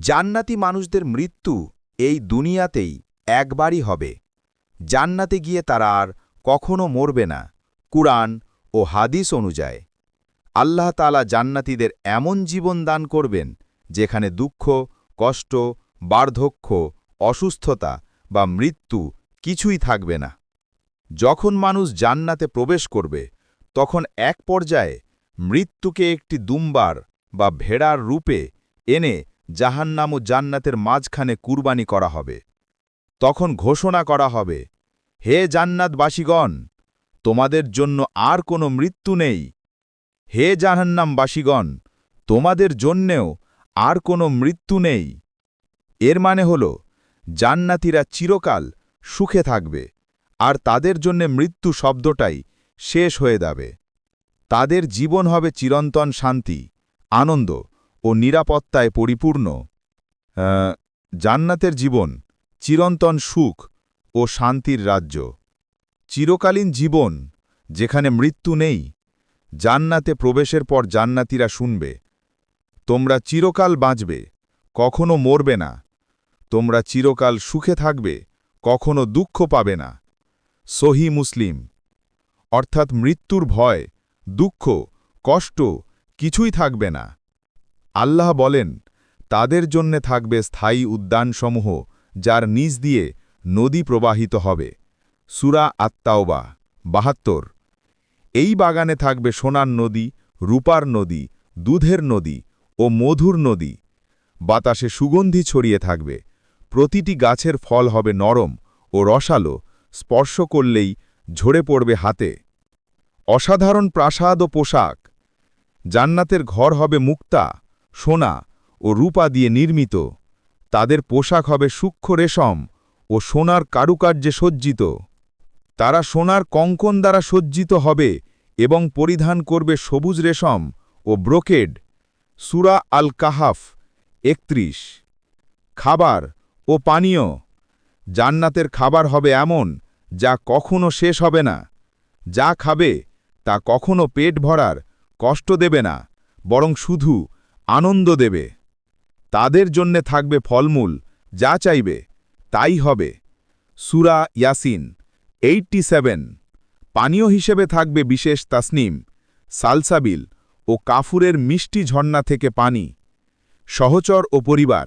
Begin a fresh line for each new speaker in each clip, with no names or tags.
জান্নাতি মানুষদের মৃত্যু এই দুনিয়াতেই একবারই হবে। জান্নাতে গিয়ে তারা আর কখনো মরবে না, কুরআন ও হাদিস অনুযায়ী। আল্লাহ তালা জান্নাতীদের এমন জীবন দান করবেন, যেখানে দুঃখ, কষ্ট, বার্ধক্য, অসুস্থতা বা মৃত্যু কিছুই থাকবে না। যখন মানুষ জান্নাতে প্রবেশ করবে, তখন এক পর্যায়ে মৃত্যুকে একটি দুম্বার বা ভেড়ার রূপে এনে জাহান্নাম ও জান্নাতের মাঝখানে কুরবানি করা হবে। তখন ঘোষণা করা হবে, হে জান্নাতবাসীগণ, তোমাদের জন্য আর কোনো মৃত্যু নেই। হে জাহান্নামবাসীগণ, তোমাদের জন্যেও আর কোনো মৃত্যু নেই। এর মানে হল, জান্নাতীরা চিরকাল সুখে থাকবে, আর তাদের জন্যে মৃত্যু শব্দটাই শেষ হয়ে যাবে। তাদের জীবন হবে চিরন্তন শান্তি, আনন্দ ও নিরাপত্তায় পরিপূর্ণ। জান্নাতের জীবন চিরন্তন সুখ ও শান্তির রাজ্য। চিরকালীন জীবন যেখানে মৃত্যু নেই, জান্নাতে প্রবেশের পর জান্নাতীরা শুনবে, তোমরা চিরকাল বাঁচবে, কখনো মরবে না। তোমরা চিরকাল সুখে থাকবে, কখনো দুঃখ পাবে না। সহি মুসলিম। অর্থাৎ মৃত্যুর ভয়, দুঃখ, কষ্ট কিছুই থাকবে না। আল্লাহ বলেন, তাদের জন্যে থাকবে স্থায়ী উদ্যানসমূহ, যার নিচ দিয়ে নদী প্রবাহিত হবে। সুরা আত্মাওবা বাহাত্তর। এই বাগানে থাকবে সোনার নদী, রূপার নদী, দুধের নদী ও মধুর নদী। বাতাসে সুগন্ধি ছড়িয়ে থাকবে। প্রতিটি গাছের ফল হবে নরম ও রসালো, স্পর্শ করলেই ঝরে পড়বে হাতে। অসাধারণ প্রাসাদ ও পোশাক। জান্নাতের ঘর হবে মুক্তা। সোনা ও রূপা দিয়ে নির্মিত। তাদের পোশাক হবে সূক্ষ্ম রেশম ও সোনার কারুকার্যে সজ্জিত। তারা সোনার কঙ্কন দ্বারা সজ্জিত হবে এবং পরিধান করবে সবুজ রেশম ও ব্রোকেড। সুরা আল কাহাফ একত্রিশ। খাবার ও পানীয়। জান্নাতের খাবার হবে এমন যা কখনো শেষ হবে না। যা খাবে তা কখনো পেট ভরার কষ্ট দেবে না, বরং শুধু আনন্দ দেবে। তাদের জন্যে থাকবে ফলমূল, যা চাইবে, তাই হবে। সুরা ইয়াসিন এইটটি সেভেন। পানীয় হিসেবে থাকবে বিশেষ তাসনিম, সালসাবিল ও কাফুরের মিষ্টি ঝর্ণা থেকে পানি। সহচর ও পরিবার,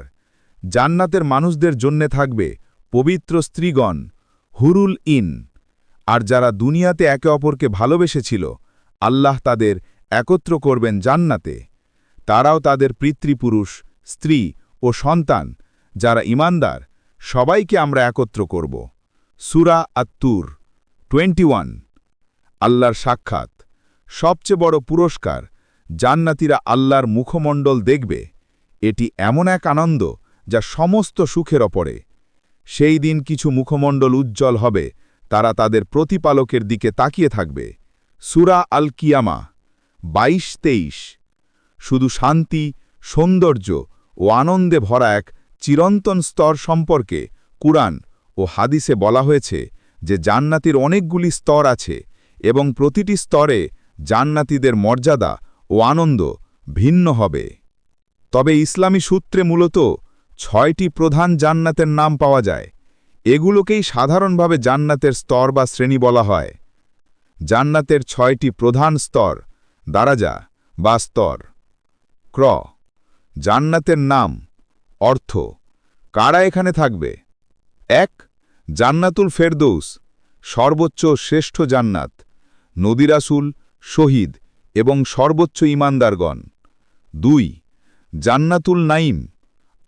জান্নাতের মানুষদের জন্যে থাকবে পবিত্র স্ত্রীগণ, হুরুল ইন। আর যারা দুনিয়াতে একে অপরকে ভালোবেসেছিল, আল্লাহ তাদের একত্র করবেন জান্নাতে। তারাও তাদের পিতৃপুরুষ, স্ত্রী ও সন্তান, যারা ইমানদার, সবাইকে আমরা একত্র করব। সুরা আত্তুর, টোয়েন্টি ওয়ান। আল্লাহর সাক্ষাৎ। সবচেয়ে বড় পুরস্কার, জান্নাতিরা আল্লাহর মুখমণ্ডল দেখবে। এটি এমন এক আনন্দ যা সমস্ত সুখের ওপরে সেই দিন কিছু মুখমণ্ডল উজ্জ্বল হবে, তারা তাদের প্রতিপালকের দিকে তাকিয়ে থাকবে। সুরা আল কিয়ামা বাইশ তেইশ। শুধু শান্তি, সৌন্দর্য ও আনন্দে ভরা এক চিরন্তন স্তর সম্পর্কে কুরআন ও হাদিসে বলা হয়েছে যে জান্নাতির অনেকগুলি স্তর আছে এবং প্রতিটি স্তরে জান্নাতিদের মর্যাদা ও আনন্দ ভিন্ন হবে। তবে ইসলামী সূত্রে মূলত ছয়টি প্রধান জান্নাতের নাম পাওয়া যায়। এগুলোকেই সাধারণভাবে জান্নাতের স্তর বা শ্রেণি বলা হয়। জান্নাতের ছয়টি প্রধান স্তর, দারাজা বা স্তর। ক্র জান্নাতের নাম, অর্থ, কারা এখানে থাকবে? এক, জান্নাতুল ফেরদৌস, সর্বোচ্চ শ্রেষ্ঠ জান্নাত নদিরাসুল শহীদ এবং সর্বোচ্চ ইমানদারগণ দুই, জান্নাতুল নাইম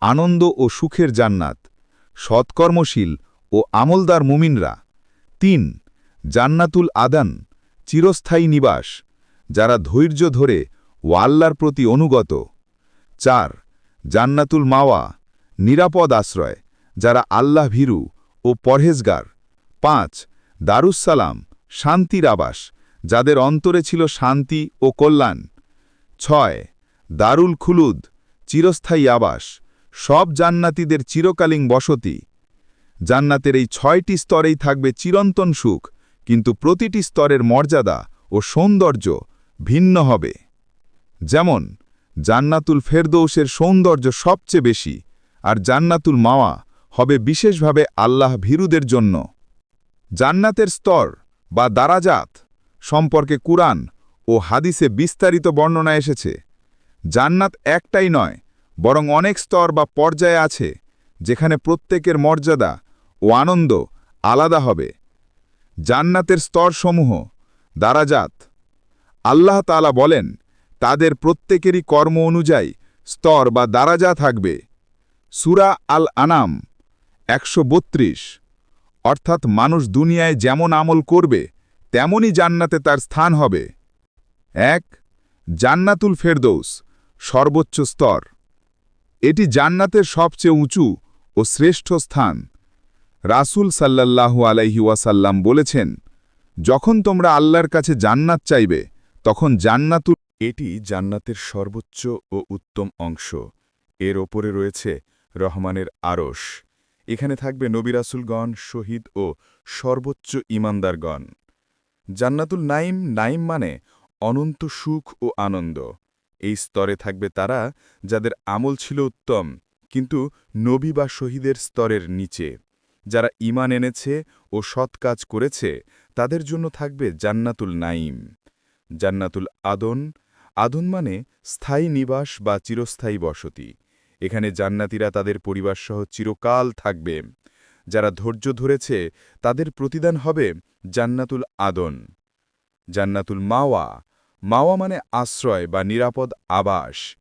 আনন্দ ও সুখের জান্নাত, সৎকর্মশীল ও আমলদার মুমিনরা। তিন, জান্নাতুল আদান, চিরস্থায়ী নিবাস, যারা ধৈর্য ধরে ও আল্লাহর প্রতি অনুগত। চার, জান্নাতুল মাওয়া, নিরাপদ আশ্রয়, যারা আল্লাহ ভীরু ও পরহেজগার। পাঁচ দারুসালাম শান্তির আবাস, যাদের অন্তরে ছিল শান্তি ও কল্যাণ। ছয়, দারুল খুলুদ, চিরস্থায়ী আবাস, সব জান্নাতীদের চিরকালীন বসতি। জান্নাতের এই ছয়টি স্তরেই থাকবে চিরন্তন সুখ, কিন্তু প্রতিটি স্তরের মর্যাদা ও সৌন্দর্য ভিন্ন হবে। যেমন, জান্নাতুল ফেরদৌসের সৌন্দর্য সবচেয়ে বেশি,
আর জান্নাতুল মাওয়া হবে বিশেষভাবে আল্লাহ ভীরুদের জন্য। জান্নাতের স্তর বা দারাজাত সম্পর্কে কুরআন ও হাদিসে বিস্তারিত বর্ণনা এসেছে। জান্নাত একটাই নয়, বরং অনেক স্তর বা পর্যায়ে আছে, যেখানে প্রত্যেকের মর্যাদা ও আনন্দ আলাদা হবে। জান্নাতের স্তরসমূহ, দারাজাত। আল্লাহ তাআলা বলেন তাদের প্রত্যেকেরই কর্ম অনুযায়ী স্তর বা দারাজা থাকবে। সুরা আল আনাম একশো বত্রিশ। অর্থাৎ মানুষ দুনিয়ায় যেমন আমল করবে তেমনই জান্নাতে তার স্থান হবে। এক, জান্নাতুল ফেরদৌস, সর্বোচ্চ স্তর। এটি জান্নাতের সবচেয়ে উঁচু ও শ্রেষ্ঠ স্থান। রাসূল সাল্লাল্লাহু আলাইহি ওয়াসাল্লাম বলেছেন, যখন তোমরা আল্লাহর কাছে জান্নাত চাইবে, তখন জান্নাতুল
এটি জান্নাতের সর্বোচ্চ ও উত্তম অংশ। এর ওপরে রয়েছে রহমানের আরশ। এখানে থাকবে নবিরাসুলগণ শহীদ ও সর্বোচ্চ ইমানদারগণ জান্নাতুল নাইম নাইম মানে অনন্ত সুখ ও আনন্দ। এই স্তরে থাকবে তারা যাদের আমল ছিল উত্তম, কিন্তু নবী বা শহীদের স্তরের নিচে। যারা ইমান এনেছে ও সৎ কাজ করেছে, তাদের জন্য থাকবে জান্নাতুল নাইম জান্নাতুল আদন আদন মানে স্থায়ী নিবাস বা চিরস্থায়ী বসতি। এখানে জান্নাতীরা তাদের পরিবারসহ চিরকাল থাকবে। যারা ধৈর্য ধরেছে, তাদের প্রতিদান হবে জান্নাতুল আদন। জান্নাতুল মাওয়া। মাওয়া মানে আশ্রয় বা নিরাপদ আবাস।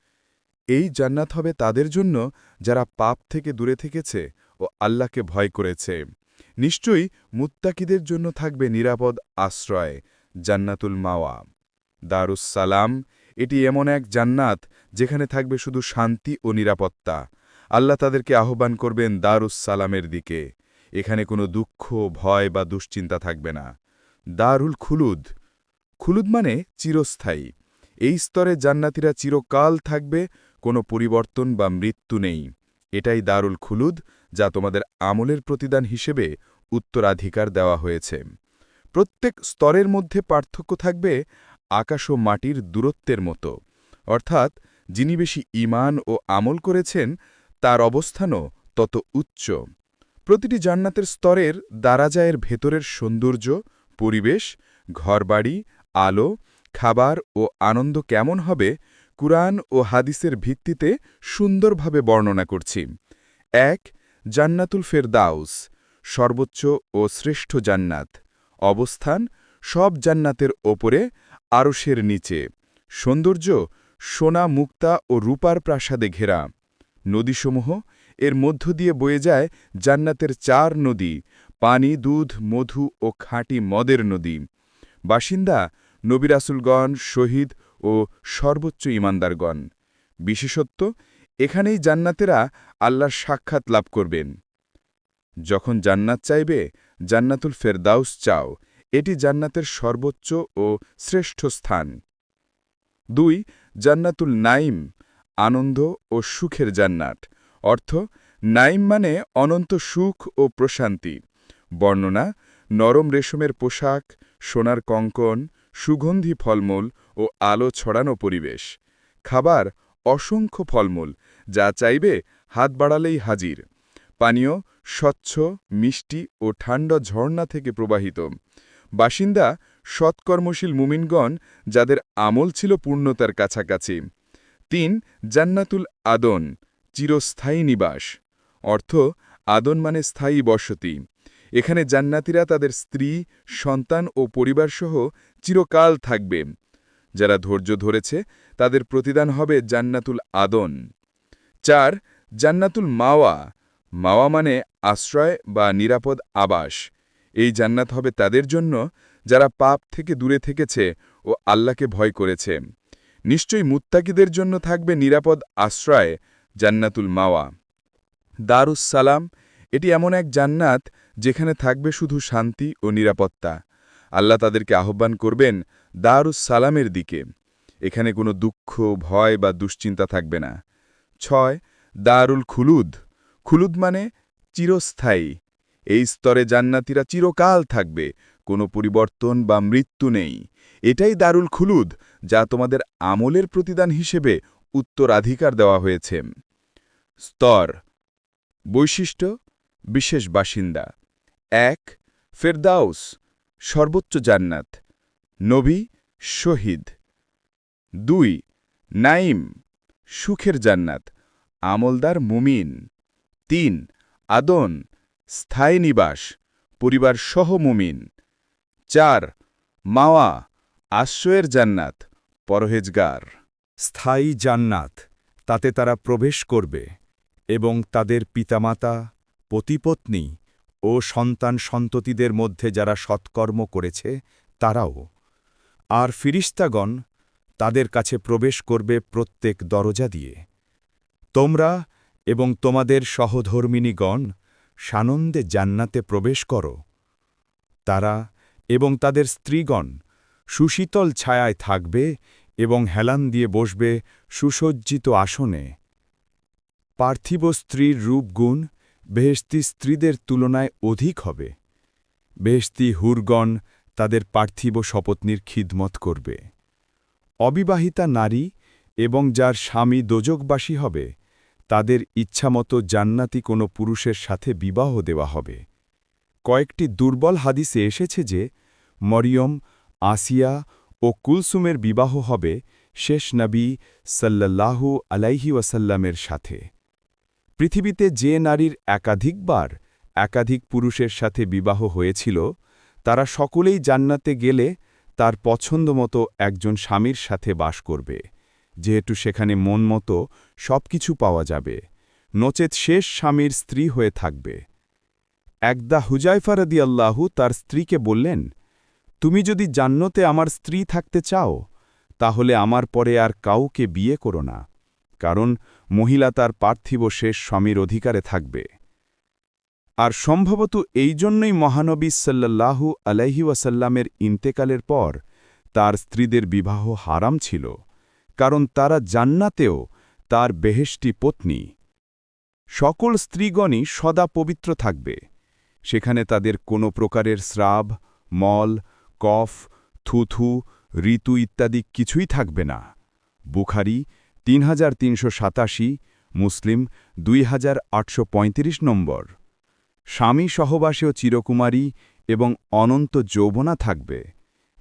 এই জান্নাত হবে তাদের জন্য যারা পাপ থেকে দূরে থেকেছে ও আল্লাহকে ভয় করেছে। নিশ্চয়ই মুত্তাকিদের জন্য থাকবে নিরাপদ আশ্রয়, জান্নাতুল মাওয়া। দারুস সালাম। এটি এমন এক জান্নাত যেখানে থাকবে শুধু শান্তি ও নিরাপত্তা। আল্লাহ তাদেরকে আহ্বান করবেন দারুস সালামের দিকে। এখানে কোনো দুঃখ, ভয় বা দুশ্চিন্তা থাকবে না। দারুল খুলুদ। খুলুদ মানে চিরস্থায়ী। এই স্তরে জান্নাতিরা চিরকাল থাকবে, কোনো পরিবর্তন বা মৃত্যু নেই। এটাই দারুল খুলুদ, যা তোমাদের আমলের প্রতিদান হিসেবে উত্তরাধিকার দেওয়া হয়েছে। প্রত্যেক স্তরের মধ্যে পার্থক্য থাকবে আকাশ ও মাটির দূরত্বের মতো। অর্থাৎ, যিনি বেশি ইমান ও আমল করেছেন, তার অবস্থানও তত উচ্চ। প্রতিটি জান্নাতের স্তরের দারাজায়ের ভেতরের সৌন্দর্য, পরিবেশ, ঘরবাড়ি, আলো, খাবার ও আনন্দ কেমন হবে, কুরআন ও হাদিসের ভিত্তিতে সুন্দরভাবে বর্ণনা করছি। এক, জান্নাতুল ফেরদাউস, সর্বোচ্চ ও শ্রেষ্ঠ জান্নাত। অবস্থান, সব জান্নাতের ওপরে আরশের নিচে। সৌন্দর্য সোনা, মুক্তা ও রূপার প্রাসাদে ঘেরা। নদীসমূহ এর মধ্য দিয়ে বয়ে যায় জান্নাতের চার নদী, পানি, দুধ, মধু ও খাঁটি মদের নদী। বাসিন্দা নবিরাসুলগণ শহীদ ও সর্বোচ্চ ইমানদারগণ বিশেষত্ব, এখানেই জান্নাতেরা আল্লাহর সাক্ষাৎ লাভ করবেন। যখন জান্নাত চাইবে, জান্নাতুল ফেরদাউস চাও। এটি জান্নাতের সর্বোচ্চ ও শ্রেষ্ঠ স্থান। দুই, জান্নাতুল নাইম আনন্দ ও সুখের জান্নাত। অর্থ নাইম মানে অনন্ত সুখ ও প্রশান্তি। বর্ণনা, নরম রেশমের পোশাক, সোনার কঙ্কন, সুগন্ধি ফলমূল ও আলো ছড়ানো পরিবেশ। খাবার, অসংখ্য ফলমূল, যা চাইবে হাত বাড়ালেই হাজির। পানীয়, স্বচ্ছ, মিষ্টি ও ঠান্ডা ঝর্ণা থেকে প্রবাহিত। বাসিন্দা সৎকর্মশীল মুমিনগণ যাদের আমল ছিল পূর্ণতার কাছাকাছি। তিন, জান্নাতুল আদন, চিরস্থায়ী নিবাস। অর্থ, আদন মানে স্থায়ী বসতি। এখানে জান্নাতিরা তাদের স্ত্রী, সন্তান ও পরিবারসহ চিরকাল থাকবে। যারা ধৈর্য ধরেছে, তাদের প্রতিদান হবে জান্নাতুল আদন। চার, জান্নাতুল মাওয়া। মাওয়া মানে আশ্রয় বা নিরাপদ আবাস। এই জান্নাত হবে তাদের জন্য যারা পাপ থেকে দূরে থেকেছে ও আল্লাহকে ভয় করেছে। নিশ্চয়ই মুত্তাকিদের জন্য থাকবে নিরাপদ আশ্রয়, জান্নাতুল মাওয়া। দারুস সালাম এটি এমন এক জান্নাত যেখানে থাকবে শুধু শান্তি ও নিরাপত্তা। আল্লাহ তাদেরকে আহ্বান করবেন দারুস সালামের দিকে। এখানে কোনো দুঃখ, ভয় বা দুশ্চিন্তা থাকবে না। ছয়, দারুল খুলুদ। খুলুদ মানে চিরস্থায়ী। এই স্তরে জান্নাতিরা চিরকাল থাকবে, কোনো পরিবর্তন বা মৃত্যু নেই। এটাই দারুল খুলুদ, যা তোমাদের আমলের প্রতিদান হিসেবে উত্তরাধিকার দেওয়া হয়েছে। স্তর, বৈশিষ্ট্য, বিশেষ বাসিন্দা। এক, ফেরদাউস, সর্বোচ্চ জান্নাত। নবী, শহীদ। দুই নাইম সুখের জান্নাত। আমলদার মুমিন। তিন, আদন স্থায়ী নিবাস, পরিবার সহ মুমিন। চার, মাওয়া, আশ্রয়ের জান্নাত, পরহেজগার।
স্থায়ী জান্নাত, তাতে তারা প্রবেশ করবে এবং তাদের পিতামাতা, পতিপত্নী ও সন্তান সন্ততিদের মধ্যে যারা সৎকর্ম করেছে, তারাও। আর ফিরিস্তাগণ তাদের কাছে প্রবেশ করবে প্রত্যেক দরজা দিয়ে। তোমরা এবং তোমাদের সহধর্মিনীগণ সানন্দে জান্নাতে প্রবেশ করো। তারা এবং তাদের স্ত্রীগণ সুশীতল ছায়ায় থাকবে এবং হেলান দিয়ে বসবে সুসজ্জিত আসনে। পার্থিব স্ত্রীর রূপগুণ বেহেস্তি স্ত্রীদের তুলনায় অধিক হবে। বেহেস্তি হুরগণ তাদের পার্থিব শপথনির খিদমত করবে। অবিবাহিতা নারী এবং যার স্বামী দোজকবাসী হবে তাদের ইচ্ছামতো জান্নাতি কোনো পুরুষের সাথে বিবাহ দেওয়া হবে। কয়েকটি দুর্বল হাদিসে এসেছে যে, মরিয়ম, আসিয়া ও কুলসুমের বিবাহ হবে শেষ নবী সাল্লাল্লাহু আলাইহি ওয়াসাল্লামের সাথে। পৃথিবীতে যে নারীর একাধিকবার একাধিক পুরুষের সাথে বিবাহ হয়েছিল, তারা সকলেই জান্নাতে গেলে তার পছন্দমতো একজন স্বামীর সাথে বাস করবে। যেহেতু সেখানে মন মতো সব কিছু পাওয়া যাবে। নচেত শেষ স্বামীর স্ত্রী হয়ে থাকবে। একদা হুজাইফারদি আল্লাহু তার স্ত্রীকে বললেন, তুমি যদি জান্নতে আমার স্ত্রী থাকতে চাও, তাহলে আমার পরে আর কাউকে বিয়ে করো না, কারণ মহিলা তার পার্থিব শেষ স্বামীর অধিকারে থাকবে। আর সম্ভবত এই জন্যই মহানবী সাল্লাল্লাহু আলাইহি ওয়াসাল্লামের ইন্তেকালের পর তার স্ত্রীদের বিবাহ হারাম ছিল, কারণ তারা জান্নাতেও তার বেহেশটি পত্নী। সকল স্ত্রীগণই সদা পবিত্র থাকবে। সেখানে তাদের কোনো প্রকারের স্রাব, মল, কফ, থুথু, ঋতু ইত্যাদি কিছুই থাকবে না। বুখারি তিন হাজার তিনশো সাতাশি, মুসলিম দুই হাজার আটশো পঁয়ত্রিশ নম্বর। স্বামী সহবাসেও চিরকুমারী এবং অনন্ত যৌবনা থাকবে।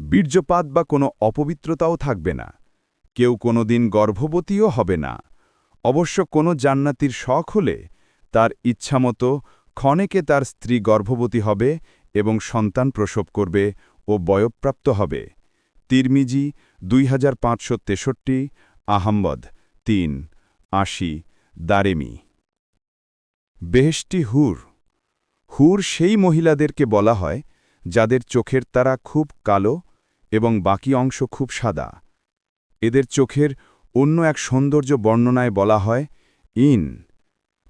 বীর্যপাত বা কোনো অপবিত্রতাও থাকবে না। কেউ কোনোদিন গর্ভবতীও হবে না। অবশ্য কোনো জান্নাতির শখ হলে তার ইচ্ছামতো ক্ষণেকে তার স্ত্রী গর্ভবতী হবে এবং সন্তান প্রসব করবে ও বয়প্রাপ্ত হবে। তিরমিজি দুই হাজার পাঁচশো তেষট্টি, আহম্মদ তিন, আশি, দারেমি। বেহেশটি হুর। হুর সেই মহিলাদেরকে বলা হয় যাদের চোখের তারা খুব কালো এবং বাকি অংশ খুব সাদা। এদের চোখের অন্য এক সৌন্দর্য বর্ণনায় বলা হয়, ইন,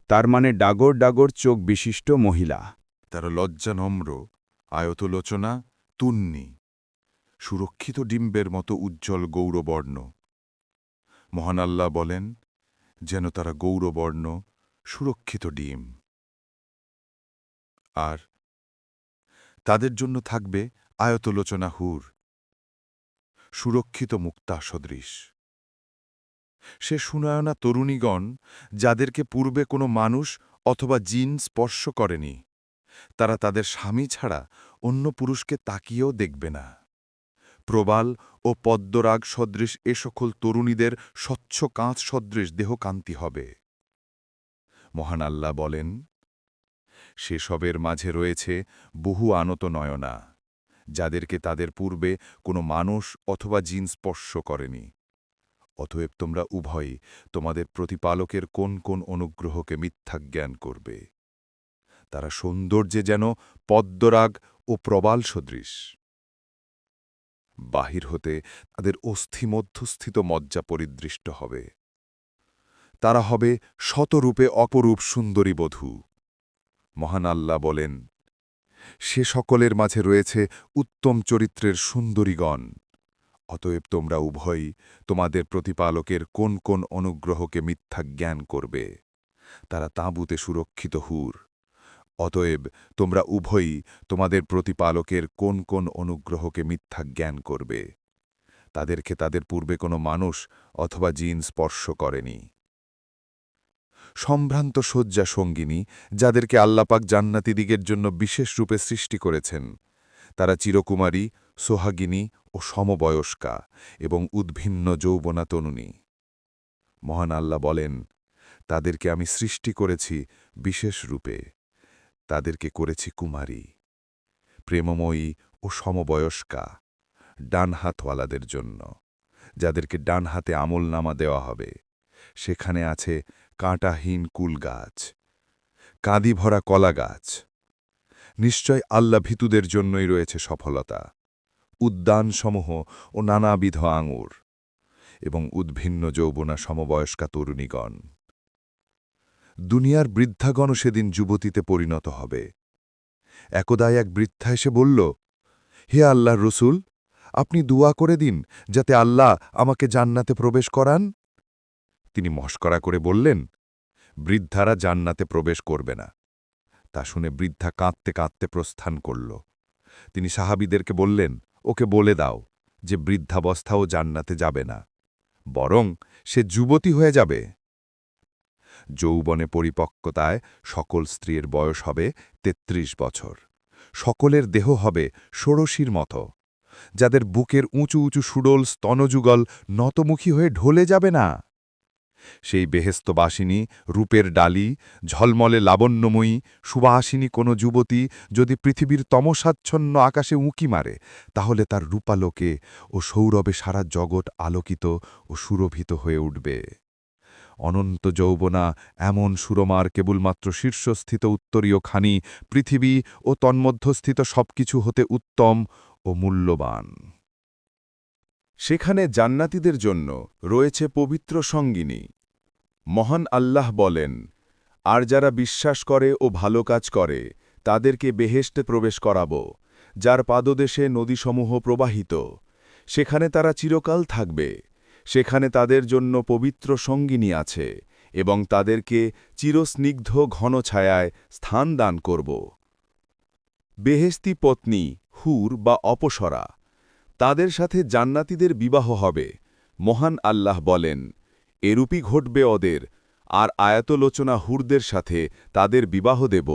তার মানে ডাগর ডাগর চোখ বিশিষ্ট মহিলা।
তারা লজ্জানম্র আয়তলোচনা, তুন্নি, সুরক্ষিত ডিম্বের মতো উজ্জ্বল গৌরবর্ণ। মহান আল্লাহ বলেন, যেন তারা গৌরবর্ণ, সুরক্ষিত ডিম। আর, তাদের জন্য থাকবে আয়তলোচনা হুর, সুরক্ষিত মুক্তা সদৃশ। সে সুনয়না তরুণীগণ, যাদেরকে পূর্বে কোনো মানুষ অথবা জিন স্পর্শ করেনি, তারা তাদের স্বামী ছাড়া অন্য পুরুষকে তাকিয়েও দেখবে না। প্রবাল ও পদ্মরাগ সদৃশ এ সকল তরুণীদের স্বচ্ছ কাঁচ সদৃশ দেহকান্তি হবে। মহান আল্লাহ বলেন, সেসবের মাঝে রয়েছে বহু আনত নয়না, যাদেরকে তাদের পূর্বে কোনো মানুষ অথবা জিন স্পর্শ করেনি। অতএব তোমরা উভয়ই তোমাদের প্রতিপালকের কোন কোন অনুগ্রহকে মিথ্যা জ্ঞান করবে? তারা সৌন্দর্যে যেন পদ্মরাগ ও প্রবাল সদৃশ। বাহির হতে তাদের অস্থিমধ্যস্থিত মজ্জা পরিদৃষ্ট হবে। তারা হবে শতরূপে অপরূপ সুন্দরী বধূ। মহান আল্লাহ বলেন, সে সকলের মাঝে রয়েছে উত্তম চরিত্রের সুন্দরীগণ। অতএব তোমরা উভয়ই তোমাদের প্রতিপালকের কোন কোন অনুগ্রহকে মিথ্যা জ্ঞান করবে। তারা তাঁবুতে সুরক্ষিত হুর। অতএব তোমরা উভয়ই তোমাদের প্রতিপালকের কোন কোন অনুগ্রহকে মিথ্যা জ্ঞান করবে। তাদেরকে তাদের পূর্বে কোনো মানুষ অথবা জিন স্পর্শ করেনি। সম্ভ্রান্ত শয্যা সঙ্গিনী, যাদেরকে আল্লাপাক জান্নাতিদিগের জন্য বিশেষ রূপে সৃষ্টি করেছেন, তারা চিরকুমারী, সোহাগিনী ও সমবয়স্কা এবং উদ্ভিন্ন যৌবনা তনুনী মহান আল্লাহ বলেন, তাদেরকে আমি সৃষ্টি করেছি বিশেষ রূপে, তাদেরকে করেছি কুমারী, প্রেমময়ী ও সমবয়স্কা ডান হাতওয়ালাদের জন্য, যাদেরকে ডান হাতে আমলনামা দেওয়া হবে। সেখানে আছে কাঁটাহীন কুল গাছ কাঁদি ভরা কলা গাছ। নিশ্চয় আল্লাহ ভীতুদের জন্যই রয়েছে সফলতা। উদ্যানসমূহ ও নানাবিধ আঙুর এবং উদ্ভিন্ন যৌবনা সমবয়স্কা তরুণীগণ। দুনিয়ার বৃদ্ধাগণ সেদিন যুবতীতে পরিণত হবে। একদায় এক বৃদ্ধা এসে বলল, হে আল্লাহ রসুল, আপনি দুয়া করে দিন যাতে আল্লাহ আমাকে জান্নাতে প্রবেশ করান। তিনি মস্করা করে বললেন, বৃদ্ধারা জান্নাতে প্রবেশ করবে না। তা শুনে বৃদ্ধা কাঁদতে কাঁদতে প্রস্থান করল। তিনি সাহাবিদেরকে বললেন ওকে বলে দাও যে বৃদ্ধাবস্থাও জান্নাতে যাবে না, বরং সে যুবতী হয়ে যাবে। যৌবনে পরিপক্কতায় সকল স্ত্রীর বয়স হবে ৩৩ বছর, সকলের দেহ হবে ষোড়শীর মতো, যাদের বুকের উঁচু উঁচু সুডোল স্তনযুগল নতমুখী হয়ে ঢলে যাবে না। সেই বেহেস্তবাসিনী, রূপের ডালি, ঝলমলে লাবণ্যময়ী, সুবাসিনী কোনো যুবতী যদি পৃথিবীর তমসাচ্ছন্ন আকাশে উঁকি মারে, তাহলে তার রূপালোকে ও সৌরভে সারা জগৎ আলোকিত ও সুরভিত হয়ে উঠবে। অনন্ত যৌবনা এমন সুরমার কেবলমাত্র শীর্ষস্থিত উত্তরীয় খানি, পৃথিবী ও তন্মধ্যস্থিত সবকিছু হতে উত্তম ও মূল্যবান। সেখানে জান্নাতীদের জন্য রয়েছে পবিত্র সঙ্গিনী। মহান আল্লাহ বলেন, আর যারা বিশ্বাস করে ও ভালো কাজ করে, তাদেরকে বেহেশতে প্রবেশ করাব, যার পাদদেশে নদীসমূহ প্রবাহিত। সেখানে তারা চিরকাল থাকবে। সেখানে তাদের জন্য পবিত্র সঙ্গিনী আছে এবং তাদেরকে চিরস্নিগ্ধ ঘন ছায়ায় স্থান দান করব। বেহেস্তি পত্নী হুর বা অপসরা, তাদের সাথে জান্নাতীদের বিবাহ হবে, মহান আল্লাহ বলেন এরূপই ঘটবে ওদের, আর আয়াতলোচনা হুরদের সাথে তাদের বিবাহ দেব।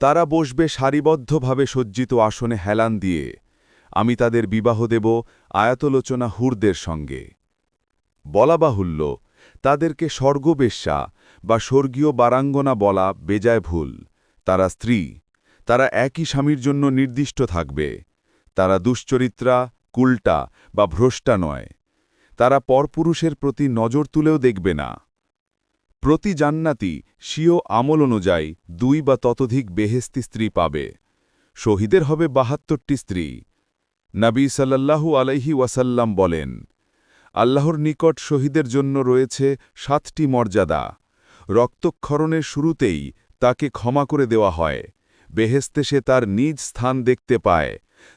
তারা বসবে সারিবদ্ধভাবে সজ্জিত আসনে হেলান দিয়ে, আমি তাদের বিবাহ দেব আয়াতলোচনা হুরদের সঙ্গে। বলা বাহুল্য তাদেরকে স্বর্গবেশ্যা বা স্বর্গীয় বারাঙ্গনা বলা বেজায় ভুল। তারা স্ত্রী, তারা একই স্বামীর জন্য নির্দিষ্ট থাকবে। তারা দুশ্চরিত্রা, কুলটা বা ভ্রষ্টা নয়। তারা পরপুরুষের প্রতি নজর তুলেও দেখবে না। প্রতি জান্নাতি স্বীয় আমল অনুযায়ী দুই বা ততোধিক বেহেস্তি স্ত্রী পাবে। শহীদের হবে বাহাত্তরটি স্ত্রী। নবী সাল্লাল্লাহু আলাইহি ওয়াসাল্লাম বলেন, আল্লাহর নিকট শহীদের জন্য রয়েছে সাতটি মর্যাদা। রক্তক্ষরণের শুরুতেই তাকে ক্ষমা করে দেওয়া হয়। বেহেস্তে সে তার নিজ স্থান দেখতে পায়।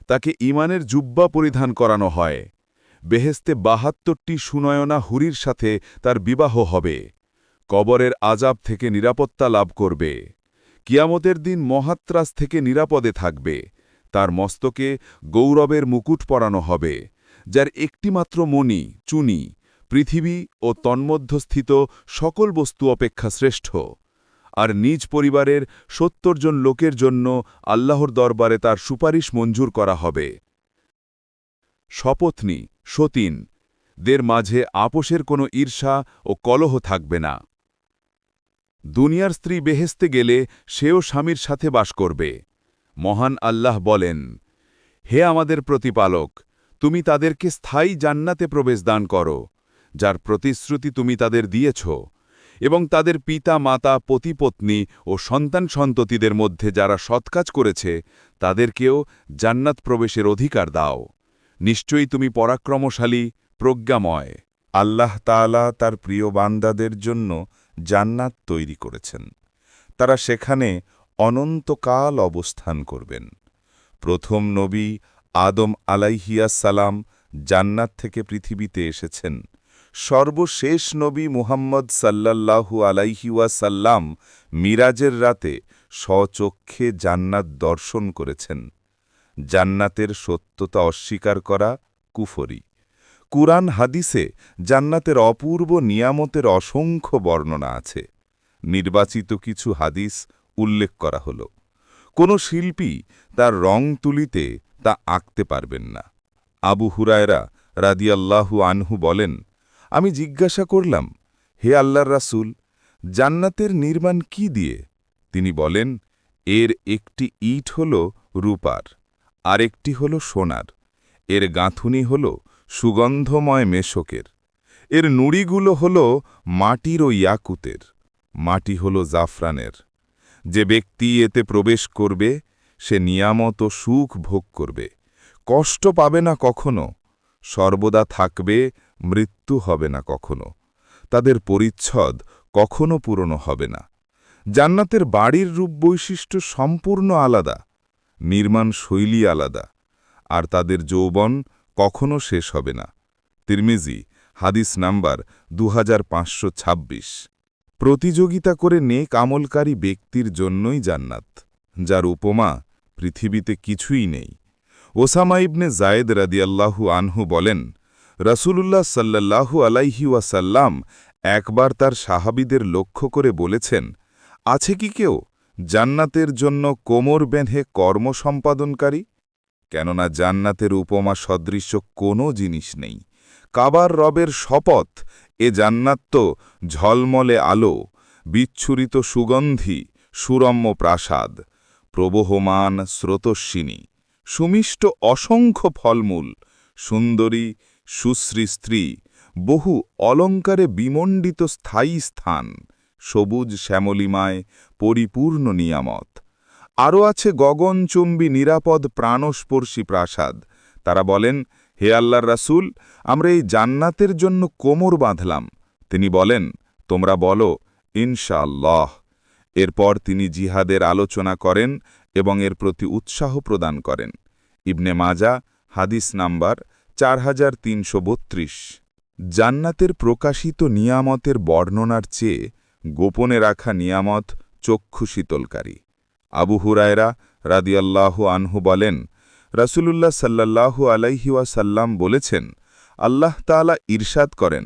তাকে ইমানের জুব্বা পরিধান করানো হয়। বেহেস্তে বাহাত্তরটি সুনয়না হুরির সাথে তার বিবাহ হবে। কবরের আজাব থেকে নিরাপত্তা লাভ করবে। কিয়ামতের দিন মহাত্রাস থেকে নিরাপদে থাকবে। তার মস্তকে গৌরবের মুকুট পরানো হবে, যার একটিমাত্র মণি, চুনি, পৃথিবী ও তন্মধ্যস্থিত সকল বস্তু অপেক্ষা শ্রেষ্ঠ। আর নিজ পরিবারের সত্তর জন লোকের জন্য আল্লাহর দরবারে তার সুপারিশ মঞ্জুর করা হবে। শপথনি সতীন, দের মাঝে আপোষের কোনো ঈর্ষা ও কলহ থাকবে না। দুনিয়ার স্ত্রী বেহেস্তে গেলে সেও স্বামীর সাথে বাস করবে। মহান আল্লাহ বলেন, হে আমাদের প্রতিপালক, তুমি তাদেরকে স্থায়ী জান্নাতে প্রবেশ দান করো, যার প্রতিশ্রুতি তুমি তাদের দিয়েছ, এবং তাদের পিতা, মাতা, পতিপত্নী ও সন্তান সন্ততিদের মধ্যে যারা সৎকাজ করেছে, তাদেরকেও জান্নাত প্রবেশের অধিকার দাও। নিশ্চয়ই তুমি পরাক্রমশালী, প্রজ্ঞাময়। আল্লাহ তাআলা তার প্রিয় বান্দাদের জন্য জান্নাত তৈরি করেছেন। তারা সেখানে অনন্তকাল অবস্থান করবেন। প্রথম নবী আদম আলাইহিয়াসালাম জান্নাত থেকে পৃথিবীতে এসেছেন। সর্বশেষ নবী মুহাম্মদ সাল্লাল্লাহু আলাইহিওয়াসাল্লাম মিরাজের রাতে স্বচক্ষে জান্নাত দর্শন করেছেন। জান্নাতের সত্যতা অস্বীকার করা কুফরি। কুরআন হাদিসে জান্নাতের অপূর্ব নিয়ামতের অসংখ্য বর্ণনা আছে। নির্বাচিত কিছু হাদিস উল্লেখ করা হল। কোনো শিল্পী তার রং তুলিতে তা আঁকতে পারবেন না। আবু হুরায়রা রাদিয়াল্লাহু আনহু বলেন, আমি জিজ্ঞাসা করলাম, হে আল্লাহর রাসূল, জান্নাতের নির্মাণ কি দিয়ে? তিনি বলেন, এর একটি ইট হল রূপার। আরেকটি হল সোনার, এর গাঁথুনি হল সুগন্ধময় মেশকের, এর নুড়িগুলো হল মাটির ও ইয়াকুতের, মাটি হল জাফরানের, যে ব্যক্তি এতে প্রবেশ করবে, সে নিয়ামত সুখ ভোগ করবে, কষ্ট পাবে না কখনো, সর্বদা থাকবে, মৃত্যু হবে না কখনো, তাদের পরিচ্ছদ কখনো পুরনো হবে না, জান্নাতের বাড়ির রূপ বৈশিষ্ট্য সম্পূর্ণ আলাদা নির্মাণ শৈলী আলাদা, আর তাদের যৌবন কখনো শেষ হবে না। তিরমিজি, হাদিস নাম্বার দু হাজার পাঁচশো ছাব্বিশ। প্রতিযোগিতা করে নেক আমলকারী ব্যক্তির জন্যই জান্নাত, যার উপমা পৃথিবীতে কিছুই নেই। ওসামা ইবনে জায়েদ রাদিয়াল্লাহু আনহু বলেন, রসুলুল্লাহ সাল্লাল্লাহু আলাইহি ওয়াসাল্লাম একবার তার সাহাবিদের লক্ষ্য করে বলেছেন, আছে কি কেউ জান্নাতের জন্য কোমর বেঁধে কর্ম সম্পাদনকারী? কেননা জান্নাতের উপমা সদৃশ্য কোনো জিনিস নেই। কাবার রবের শপথ, এ জান্নাত তো ঝলমলে আলো, বিচ্ছুরিত সুগন্ধি, সুরম্য প্রাসাদ, প্রবহমান স্রোতস্বিনী, সুমিষ্ট অসংখ্য ফলমূল, সুন্দরী, সুশ্রী স্ত্রী, বহু অলঙ্কারে বিমণ্ডিত স্থায়ী স্থান। সবুজ শ্যামলিমায় পরিপূর্ণ নিয়ামত। আরও আছে গগনচুম্বী নিরাপদ প্রাণস্পর্শী প্রাসাদ। তারা বলেন, হে আল্লাহর রাসূল, আমরা এই জান্নাতের জন্য কোমর বাঁধলাম। তিনি বলেন, তোমরা বলো, ইনশাআল্লাহ। এরপর তিনি জিহাদের আলোচনা করেন এবং এর প্রতি উৎসাহ প্রদান করেন। ইবনে মাজা, হাদিস নাম্বার চার হাজার তিনশো বত্রিশ। জান্নাতের প্রকাশিত নিয়ামতের বর্ণনার চেয়ে গোপনে রাখা নিয়ামত চক্ষু শীতলকারী। আবু হুরায়রা রাদিয়াল্লাহু আনহু বলেন, রাসূলুল্লাহ সাল্লাল্লাহু আলাইহি ওয়াসাল্লাম বলেছেন, আল্লাহ তাআলা ইরশাদ করেন,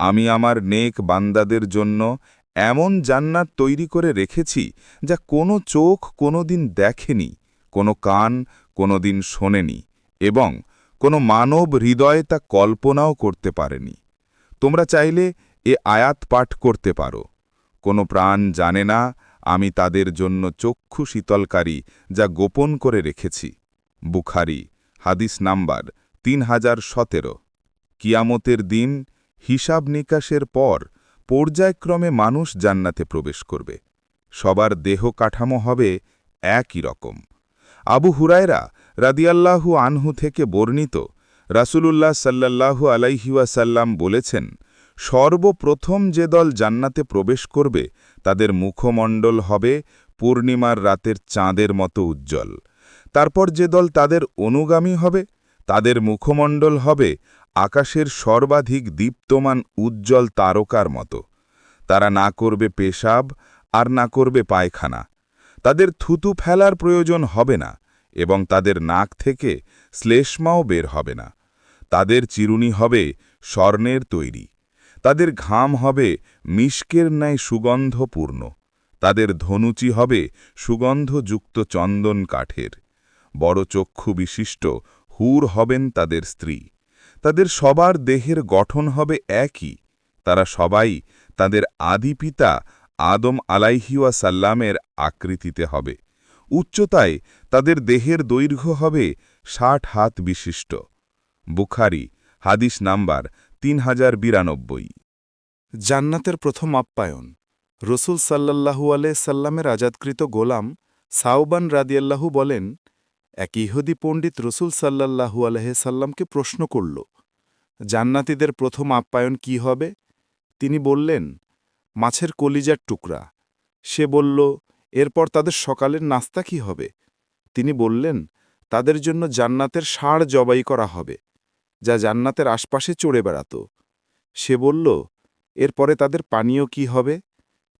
আমি আমার নেক বান্দাদের জন্য এমন জান্নাত তৈরি করে রেখেছি যা কোনো চোখ কোনোদিন দেখেনি, কোনো কান কোনোদিন শোনেনি এবং কোনো মানব হৃদয়ে তা কল্পনাও করতে পারেনি। তোমরা চাইলে এ আয়াত পাঠ করতে পারো। কোনো প্রাণ জানে না, আমি তাদের জন্য চক্ষু শীতলকারী যা গোপন করে রেখেছি। বুখারি, হাদিস নাম্বার তিন হাজার সতেরো। কিয়ামতের দিন হিসাব নিকাশের পর পর্যায়ক্রমে মানুষ জান্নাতে প্রবেশ করবে। সবার দেহ কাঠামো হবে একই রকম। আবু হুরায়রা রাদিয়াল্লাহু আনহু থেকে বর্ণিত রাসূলুল্লাহ সাল্লাল্লাহু আলাইহিওয়াসাল্লাম বলেছেন সর্বপ্রথম যে দল জান্নাতে প্রবেশ করবে, তাদের মুখমণ্ডল হবে পূর্ণিমার রাতের চাঁদের মতো উজ্জ্বল। তারপর যে দল তাদের অনুগামী হবে, তাদের মুখমণ্ডল হবে আকাশের সর্বাধিক দীপ্তমান উজ্জ্বল তারকার মতো। তারা না করবে পেশাব আর না করবে পায়খানা। তাদের থুতু ফেলার প্রয়োজন হবে না এবং তাদের নাক থেকে শ্লেষ্মাও বের হবে না। তাদের চিরুনি হবে স্বর্ণের তৈরি। তাদের ঘাম হবে মিষ্কের ন্যায় সুগন্ধপূর্ণ, তাদের ধনুচি হবে সুগন্ধযুক্ত চন্দন কাঠের। বড় চক্ষু বিশিষ্ট, হুর হবেন তাদের স্ত্রী। তাদের সবার দেহের গঠন হবে একই। তারা সবাই তাদের আদি পিতা আদম আলাইহিওয়া সাল্লামের আকৃতিতে হবে। উচ্চতায় তাদের দেহের দৈর্ঘ্য হবে ষাট হাত বিশিষ্ট। বুখারি, হাদিস নাম্বার তিন হাজার বিরানব্বই।
জান্নাতের প্রথম আপ্যায়ন। রসুল সাল্লাল্লাহু আলে সাল্লামের আজাদকৃত গোলাম সাউবান রাদিয়াল্লাহু বলেন, এক ইহুদি পণ্ডিত রসুল সাল্লাল্লাহু আলহে সাল্লামকে প্রশ্ন করল, জান্নাতীদের প্রথম আপ্যায়ন কি হবে? তিনি বললেন, মাছের কলিজার টুকরা। সে বলল, এরপর তাদের সকালের নাস্তা কি হবে? তিনি বললেন, তাদের জন্য জান্নাতের ষাঁড় জবাই করা হবে। যা জান্নাতের আশপাশে চড়ে বেড়াত। সে বলল, এরপরে তাদের পানীয় কি হবে?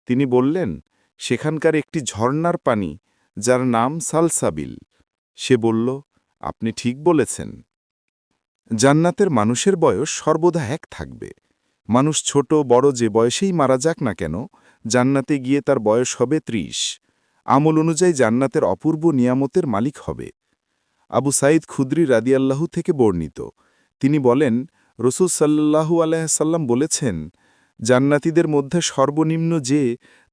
তিনি বললেন, সেখানকার একটি ঝর্ণার পানি, যার নাম সালসাবিল। সে বলল, আপনি ঠিক বলেছেন। জান্নাতের মানুষের বয়স সর্বদা এক থাকবে। মানুষ ছোট, বড় যে বয়সেই মারা যাক না কেন, জান্নাতে গিয়ে তার বয়স হবে ত্রিশ। আমল অনুযায়ী জান্নাতের অপূর্ব নিয়ামতের মালিক হবে। আবু সাইদ খুদ্রি রাদিয়াল্লাহু থেকে বর্ণিত। তিনি বলেন, রসুল সাল্লাহু আলাইসাল্লাম বলেছেন, জান্নাতীদের মধ্যে সর্বনিম্ন যে,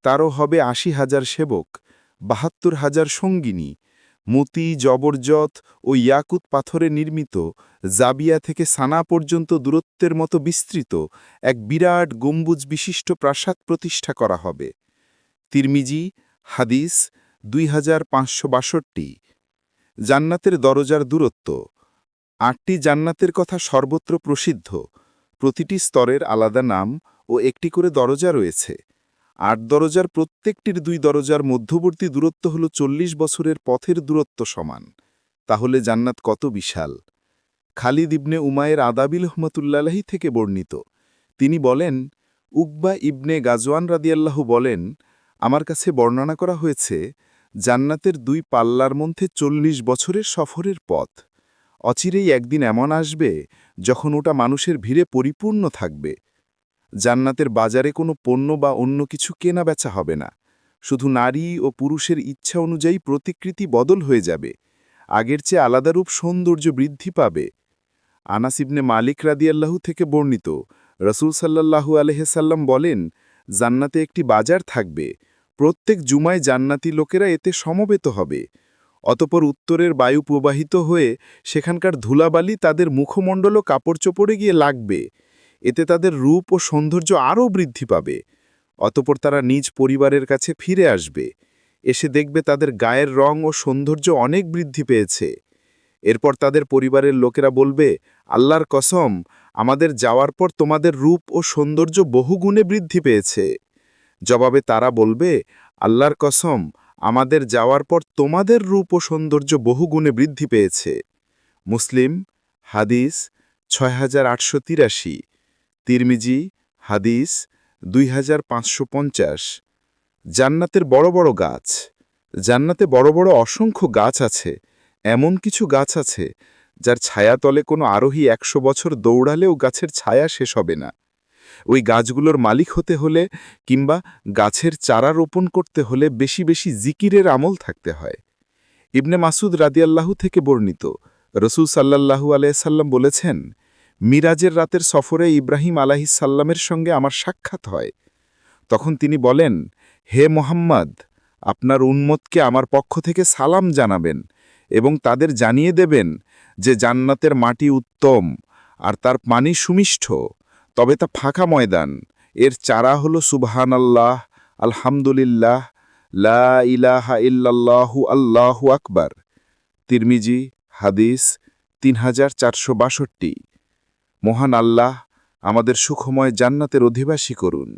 তারও হবে আশি হাজার সেবক, বাহাত্তর হাজার সঙ্গিনী, মতি, জবরজত ও ইয়াকুত পাথরে নির্মিত, জাবিয়া থেকে সানা পর্যন্ত দূরত্বের মতো বিস্তৃত, এক বিরাট গম্বুজ বিশিষ্ট প্রাসাদ প্রতিষ্ঠা করা হবে। তিরমিজি, হাদিস, দুই হাজার পাঁচশো বাষট্টি। জান্নাতের দরজার দূরত্ব আটটি জান্নাতের কথা সর্বত্র প্রসিদ্ধ। প্রতিটি স্তরের আলাদা নাম ও একটি করে দরজা রয়েছে। আট দরজার প্রত্যেকটির দুই দরজার মধ্যবর্তী দূরত্ব হল চল্লিশ বছরের পথের দূরত্ব সমান। তাহলে জান্নাত কত বিশাল? খালিদ ইবনে উমায়ের আদাবিল রহমতুল্লাহি থেকে বর্ণিত। তিনি বলেন, উকবা ইবনে গাজওয়ান রাদিয়াল্লাহু বলেন, আমার কাছে বর্ণনা করা হয়েছে, জান্নাতের দুই পাল্লার মধ্যে চল্লিশ বছরের সফরের পথ। অচিরেই একদিন এমন আসবে যখন ওটা মানুষের ভিড়ে পরিপূর্ণ থাকবে। জান্নাতের বাজারে কোনো পণ্য বা অন্য কিছু কেনা বেচা হবে না। শুধু নারী ও পুরুষের ইচ্ছা অনুযায়ী প্রতিকৃতি বদল হয়ে যাবে। আগের চেয়ে আলাদা রূপ সৌন্দর্য বৃদ্ধি পাবে। আনাসিবনে মালিক রাদিয়াল্লাহু থেকে বর্ণিত, রসুল সাল্লাল্লাহু আলহেসাল্লাম বলেন, জান্নাতে একটি বাজার থাকবে। প্রত্যেক জুমায় জান্নাতি লোকেরা এতে সমবেত হবে। অতপর উত্তরের বায়ু প্রবাহিত হয়ে সেখানকার ধুলাবালি তাদের মুখমণ্ডল ও কাপড় চোপড়ে গিয়ে লাগবে। এতে তাদের রূপ ও সৌন্দর্য আরও বৃদ্ধি পাবে। অতপর তারা নিজ পরিবারের কাছে ফিরে আসবে। এসে দেখবে তাদের গায়ের রং ও সৌন্দর্য অনেক বৃদ্ধি পেয়েছে। এরপর তাদের পরিবারের লোকেরা বলবে, আল্লাহর কসম, আমাদের যাওয়ার পর তোমাদের রূপ ও সৌন্দর্য বহুগুণে বৃদ্ধি পেয়েছে। জবাবে তারা বলবে, আল্লাহর কসম আমাদের যাওয়ার পর তোমাদের রূপ ও সৌন্দর্য বহুগুণে বৃদ্ধি পেয়েছে। মুসলিম, হাদিস ছয় হাজার আটশো তিরাশি। তিরমিজি, হাদিস দুই হাজার পাঁচশো পঞ্চাশ। জান্নাতের বড় বড় গাছ। জান্নাতে বড় বড় অসংখ্য গাছ আছে। এমন কিছু গাছ আছে, যার ছায়াতলে কোনো আরোহী একশো বছর দৌড়ালেও গাছের ছায়া শেষ হবে না। ওই গাছগুলোর মালিক হতে হলে কিংবা গাছের চারা রোপণ করতে হলে বেশি বেশি জিকিরের আমল থাকতে হয়। ইবনে মাসুদ রাদিয়াল্লাহু থেকে বর্ণিত, রসুল সাল্লাল্লাহু আলাইসাল্লাম বলেছেন, মিরাজের রাতের সফরে ইব্রাহিম আলাহিসাল্লামের সঙ্গে আমার সাক্ষাৎ হয়। তখন তিনি বলেন, হে মোহাম্মদ, আপনার উন্মতকে আমার পক্ষ থেকে সালাম জানাবেন এবং তাদের জানিয়ে দেবেন যে জান্নাতের মাটি উত্তম আর তার পানি সুমিষ্ঠ তবে তা ফাঁকা ময়দান। এর চারা হল সুবহান আল্লাহ আলহামদুলিল্লাহ, লা ইলাহা ইল্লাল্লাহু আল্লাহু আকবার। তিরমিজি, হাদিস তিন হাজার চারশো বাষট্টি। মহান আল্লাহ আমাদের সুখময় জান্নাতের অধিবাসী করুন।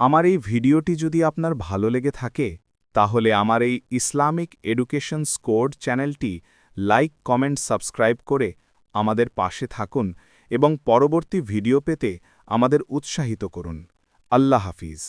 আমার এই ভিডিওটি যদি আপনার ভালো লেগে থাকে, তাহলে আমার এই ইসলামিক এডুকেশন স্কোর চ্যানেলটি লাইক, কমেন্ট, সাবস্ক্রাইব করে আমাদের পাশে থাকুন। এবং পরবর্তী ভিডিও পেতে আমাদের উৎসাহিত করুন। আল্লাহ হাফিজ।